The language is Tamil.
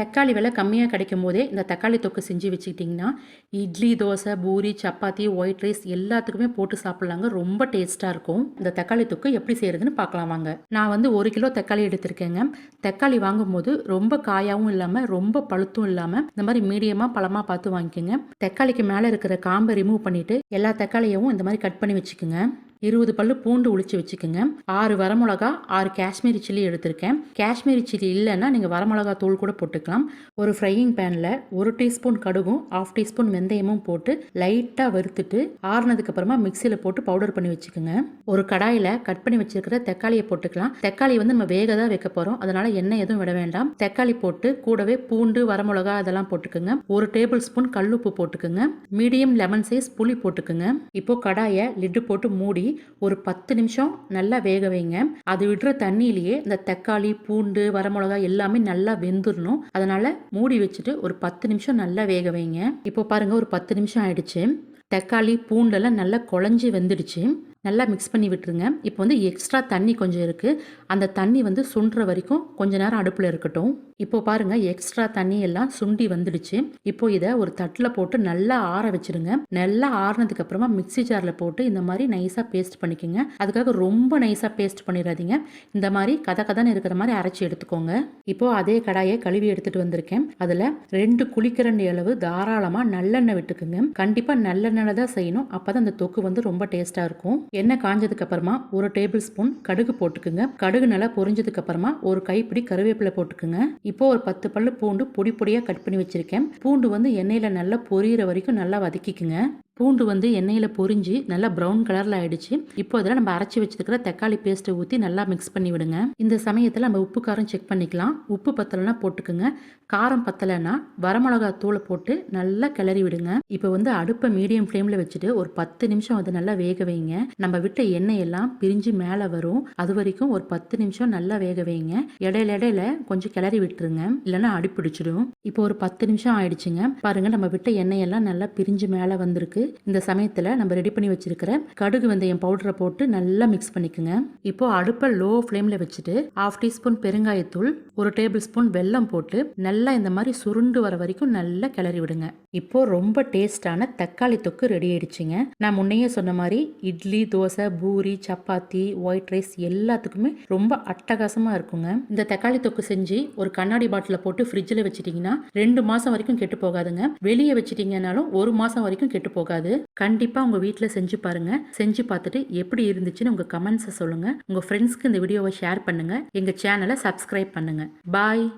தக்காளி விலை கம்மியாக கிடைக்கும் போதே இந்த தக்காளி தொக்கு செஞ்சு வச்சுக்கிட்டிங்கன்னா இட்லி தோசை பூரி சப்பாத்தி ஒயிட் ரைஸ் எல்லாத்துக்குமே போட்டு சாப்பிட்லாங்க. ரொம்ப டேஸ்ட்டாக இருக்கும். இந்த தக்காளி தொக்கு எப்படி செய்கிறதுன்னு பார்க்கலாம் வாங்க. நான் வந்து ஒரு கிலோ தக்காளி எடுத்திருக்கேங்க. தக்காளி வாங்கும்போது ரொம்ப காயாகவும் இல்லாமல் ரொம்ப பழுத்தும் இல்லாமல் இந்த மாதிரி மீடியமாக பழமாக பார்த்து வாங்கிக்கோங்க. தக்காளிக்கு மேலே இருக்கிற காம்பை ரிமூவ் பண்ணிவிட்டு எல்லா தக்காளியவும் இந்த மாதிரி கட் பண்ணி வச்சுக்கோங்க. இருபது பல்லு பூண்டு உளிச்சு வச்சுக்கோங்க. ஆறு வரமிளகா ஆறு காஷ்மீரி சில்லி எடுத்திருக்கேன். காஷ்மீரி சில்லி இல்லைன்னா நீங்கள் வரமிளகா தூள் கூட போட்டுக்கலாம். ஒரு ஃப்ரையிங் பேனில் ஒரு டீஸ்பூன் கடுகும் ஆஃப் டீஸ்பூன் வெந்தயமும் போட்டு லைட்டாக வறுத்துட்டு ஆறுனதுக்கு அப்புறமா மிக்சியில் போட்டு பவுடர் பண்ணி வச்சுக்கோங்க. ஒரு கடாயில் கட் பண்ணி வச்சிருக்கிற தக்காளியை போட்டுக்கலாம். தக்காளி வந்து நம்ம வேக தான் வைக்க போகிறோம் அதனால எண்ணெய் எதுவும் விட வேண்டாம். தக்காளி போட்டு கூடவே பூண்டு வரமிளகா அதெல்லாம் போட்டுக்கோங்க. ஒரு டேபிள் ஸ்பூன் கல்லுப்பு போட்டுக்கோங்க. மீடியம் லெமன் சைஸ் புளி போட்டுக்கோங்க. இப்போ கடாயை லிட்டு போட்டு மூடி ஒரு பத்து நிமிஷம் நல்லா வேக வைங்க. அது விடுற தண்ணியிலேயே இந்த தக்காளி பூண்டு வரமிளகா எல்லாமே நல்லா வெந்துடணும் அதனால மூடி வச்சுட்டு ஒரு பத்து நிமிஷம் நல்லா வேக வைங்க. இப்போ பாருங்க ஒரு பத்து நிமிஷம் ஆயிடுச்சு. தக்காளி பூண்டெல்லாம் நல்லா குழஞ்சி வெந்துடுச்சு. நல்லா மிக்ஸ் பண்ணி விட்டுருங்க. இப்போ வந்து எக்ஸ்ட்ரா தண்ணி கொஞ்சம் இருக்குது அந்த தண்ணி வந்து சுண்டுற வரைக்கும் கொஞ்ச நேரம் அடுப்பில் இருக்கட்டும். இப்போ பாருங்கள் எக்ஸ்ட்ரா தண்ணி எல்லாம் சுண்டி வந்துடுச்சு. இப்போ இதை ஒரு தட்டில் போட்டு நல்லா ஆற வச்சிருங்க. நல்லா ஆறினதுக்கப்புறமா மிக்ஸி ஜாரில் போட்டு இந்த மாதிரி நைஸாக பேஸ்ட் பண்ணிக்கோங்க. அதுக்காக ரொம்ப நைஸாக பேஸ்ட் பண்ணிடாதீங்க. இந்த மாதிரி கதை கதன்னு இருக்கிற மாதிரி அரைச்சி எடுத்துக்கோங்க. இப்போ அதே கடாயை கழுவி எடுத்துட்டு வந்திருக்கேன். அதில் ரெண்டு குளிக்கரண்டி அளவு தாராளமாக நல்லெண்ணெய் விட்டுக்குங்க. கண்டிப்பாக நல்லெண்ணெய் தான் செய்யணும். அப்போ தான் அந்த தொக்கு வந்து ரொம்ப டேஸ்ட்டாக இருக்கும். எண்ணெய் காஞ்சதுக்கு அப்புறமா ஒரு டேபிள் ஸ்பூன் கடுகு போட்டுக்குங்க. கடுகு நல்லா பொரிஞ்சதுக்கு அப்புறமா ஒரு கைப்பிடி கருவேப்பிலை போட்டுக்குங்க. இப்போ ஒரு பத்து பல்லு பூண்டு பொடி பொடியாக கட் பண்ணி வச்சிருக்கேன். பூண்டு வந்து எண்ணெயில் நல்லா பொரியிற வரைக்கும் நல்லா வதக்கிக்குங்க. பூண்டு வந்து எண்ணெயில் பொரிஞ்சு நல்லா ப்ரௌன் கலரில் ஆயிடுச்சு. இப்போ அதில் நம்ம அரைச்சி வச்சிருக்கிற தக்காளி பேஸ்ட்டை ஊற்றி நல்லா மிக்ஸ் பண்ணி விடுங்க. இந்த சமயத்தில் நம்ம உப்பு காரம் செக் பண்ணிக்கலாம். உப்பு பத்தலைன்னா போட்டுக்குங்க. காரம் பத்தலைன்னா வரமிளகா தூளை போட்டு நல்லா கிளறி விடுங்க. இப்போ வந்து அடுப்பை மீடியம் ஃப்ளேமில் வச்சுட்டு ஒரு பத்து நிமிஷம் அது நல்லா வேக வைங்க. நம்ம விட்ட எண்ணெய் எல்லாம் பிரிஞ்சு மேலே வரும். அது வரைக்கும் ஒரு பத்து நிமிஷம் நல்லா வேக வைங்க. இடையில இடையில கொஞ்சம் கிளறி விட்டுருங்க. இல்லைன்னா அடிப்பிடிச்சிடும். இப்போ ஒரு பத்து நிமிஷம் ஆயிடுச்சுங்க. பாருங்க நம்ம விட்ட எண்ணெய் எல்லாம் நல்லா பிரிஞ்சு மேலே வந்திருக்கு. இந்த சமயத்தில் நம்ம ரெடி பண்ணி வச்சிருக்கிற கடுகு வெந்தயம் பவுடரை போட்டு நல்லா மிக்ஸ் பண்ணிக்கோங்க. இப்போ அடுப்பை லோ ஃப்ளேமில் வச்சுட்டு ஹாஃப் டீஸ்பூன் பெருங்காயத்தூள் ஒரு டேபிள் ஸ்பூன் வெல்லம் போட்டு நல்லா இந்த மாதிரி சுருண்டு வர வரைக்கும் நல்லா கிளறி விடுங்க. இப்போ ரொம்ப டேஸ்டான தக்காளி தொக்கு ரெடி ஆயிடுச்சுங்க. நான் முன்னையே சொன்ன மாதிரி இட்லி தோசை பூரி சப்பாத்தி ஒயிட் ரைஸ் எல்லாத்துக்குமே ரொம்ப அட்டகாசமாக இருக்குங்க. இந்த தக்காளி தொக்கு செஞ்சு ஒரு கண்ணாடி பாட்டிலில் போட்டு ஃப்ரிட்ஜில் வச்சிட்டிங்கன்னா ரெண்டு மாதம் வரைக்கும் கெட்டு போகாதுங்க. வெளியே வச்சிட்டிங்கனாலும் ஒரு மாதம் வரைக்கும் கெட்டு போகாது. கண்டிப்பாக உங்கள் வீட்டில் செஞ்சு பாருங்கள் செஞ்சு பார்த்துட்டு எப்படி இருந்துச்சுன்னு உங்கள் கமெண்ட்ஸை சொல்லுங்கள் உங்கள் ஃப்ரெண்ட்ஸ்க்கு இந்த வீடியோவை ஷேர் பண்ணுங்கள் எங்கள் சேனலை சப்ஸ்கிரைப் பண்ணுங்கள் பாய்